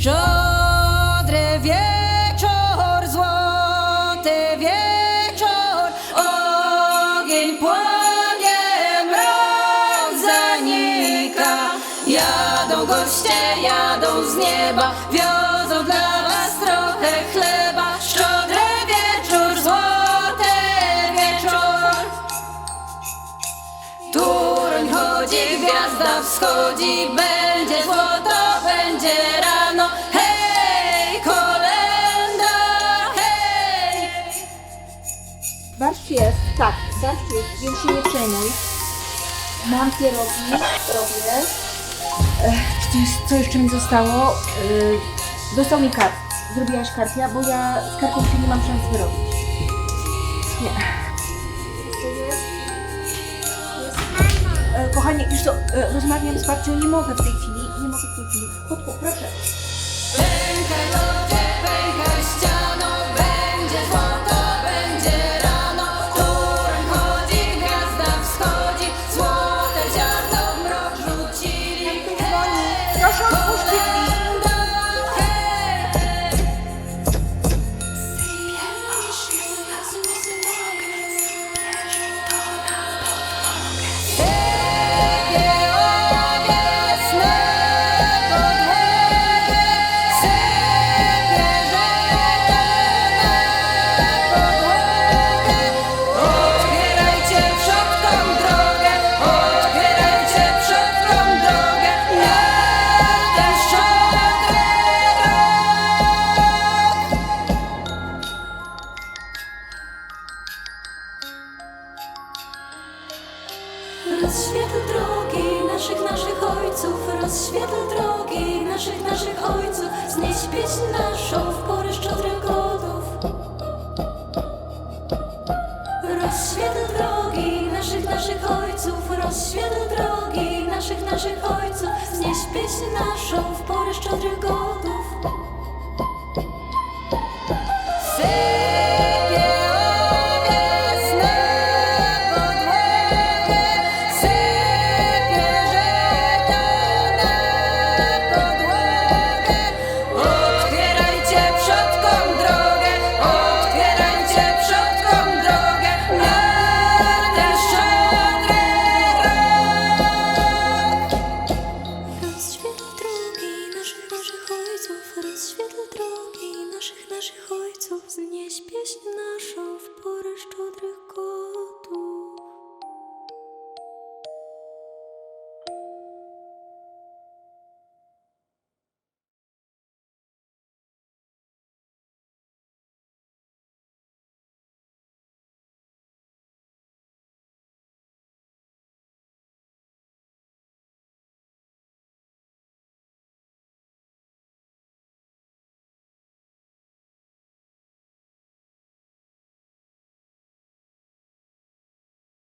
Szczodry wieczór, złoty wieczór, ogień płonie, mrok zanika. Jadą goście, jadą z nieba, wiozą dla was trochę chleba. Szczodry wieczór, złoty wieczór. Turoń chodzi, gwiazda wschodzi, będzie złoto, Barszcz jest, tak, barszcz jest, więc się nie przejmuj. Mam pierogi, robię. Ech, coś, co jeszcze mi zostało? Yy, dostał mi kart. Zrobiłaś kartę, bo ja z kartą się nie mam szans wyrobić. Nie. E, kochanie, już to e, rozmawiam z babcią, nie mogę w tej chwili, nie mogę w tej chwili. Chodź, proszę. Rozświetl drogi naszych, naszych ojców, rozświetl drogi naszych, naszych ojców, znieś pieśń naszą w porę szczodrych godów. Rozświetl drogi naszych, naszych ojców, rozświetl drogi naszych, naszych ojców, znieś pieśń naszą w porę szczodrych godów. ojców, rys drogi naszych, naszych ojców, znieś pieśń naszą w poreszczu.